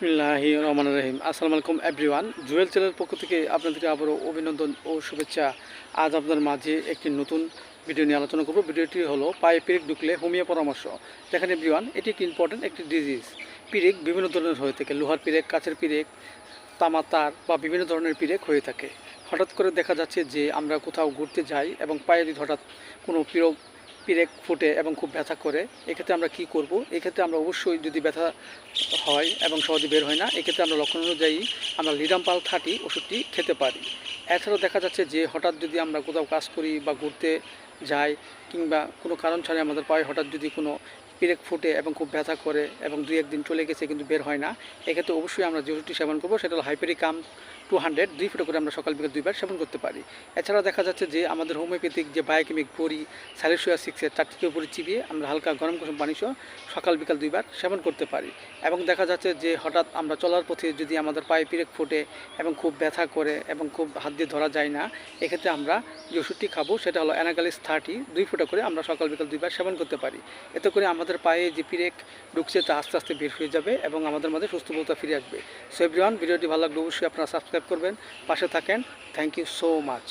বিসমিল্লাহি রহমান রহিম। আসসালামু আলাইকুম এভরিওয়ান জুয়েল চ্যানেলের পক্ষ থেকে আপনাদেরকে আবারও অভিনন্দন ও শুভেচ্ছা। আজ আপনাদের মাঝে একটি নতুন ভিডিও নিয়ে আলোচনা করব। ভিডিওটি হলো পায়ে পিরিক ঢুকলে হোমিও পরামর্শ। যেখানে এভরিওয়ান এটি একটি ইম্পর্টেন্ট একটি ডিজিজ পিরিক বিভিন্ন ধরনের হয়ে থাকে। লোহার পিরেক, কাচের পিরেক তামা তার বা বিভিন্ন ধরনের পিরেক হয়ে থাকে। হঠাৎ করে দেখা যাচ্ছে যে আমরা কোথাও ঘুরতে যাই এবং পায়ে যদি হঠাৎ কোনো পিরক পিরেক ফুটে এবং খুব ব্যথা করে, এক্ষেত্রে আমরা কি করব? এক্ষেত্রে আমরা অবশ্যই যদি ব্যথা হয় এবং সহজে বের হয় না, এক্ষেত্রে আমরা লক্ষণ অনুযায়ী আমরা লিডাম্পাল থার্টি ওষুধটি খেতে পারি। এছাড়াও দেখা যাচ্ছে যে হঠাৎ যদি আমরা কোথাও কাজ করি বা ঘুরতে যাই কিংবা কোনো কারণ ছাড়াই আমাদের পায়ে হঠাৎ যদি কোনো পিরেক ফুটে এবং খুব ব্যথা করে এবং দুই একদিন চলে গেছে কিন্তু বের হয় না, এক্ষেত্রে অবশ্যই আমরা যে ওষুধটি সেবন করব সেটা হলো হাইপেরিকাম টু হান্ড্রেড দুই ফুটো করে আমরা সকাল বিকেল দুইবার সেবন করতে পারি। এছাড়া দেখা যাচ্ছে যে আমাদের হোমিওপ্যাথিক যে বায়োকেমিক বড়ি স্যালিসিয়া সিক্সের চারটিকে উপরে চিবিয়ে আমরা হালকা গরম কুসুম পানি সহ সকাল বিকাল দুইবার সেবন করতে পারি। এবং দেখা যাচ্ছে যে হঠাৎ আমরা চলার পথে যদি আমাদের পায়ে পিরেক ফোটে এবং খুব ব্যথা করে এবং খুব হাত দিয়ে ধরা যায় না, এক্ষেত্রে আমরা যে ওষুধটি খাব সেটা হলো অ্যানাগালিস থার্টি দুই করে আমরা সকাল বিকাল দুইবার সেবন করতে পারি। এতে করে আমাদের পায়ে যে পিরেক ঢুকছে তা আস্তে আস্তে বের হয়ে যাবে এবং আমাদের মধ্যে সুস্থ বলতা ফিরে আসবে। সো এভরিওয়ান ভিডিওটি ভালো লাগলে অবশ্যই আপনারা সাবস্ক্রাইব করবেন, পাশে থাকেন। Thank you so much